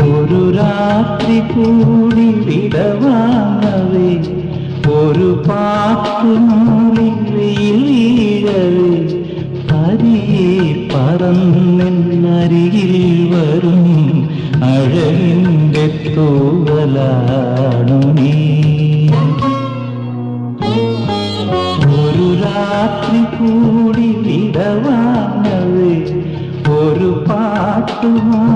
ഒരു രാത്രി കൂടി വിടവാങ്ങവേ ഒരു പാട്ടുമൂളി വീഴവേ. പരിയെ പറന്നരികിൽ വരും അഴകിന്റെ തൂവലാണു നീ. ഒരു രാത്രി കൂടി വിടവാങ്ങവേ ഒരു പാട്ടുമൂളി വെയിലീഴവേ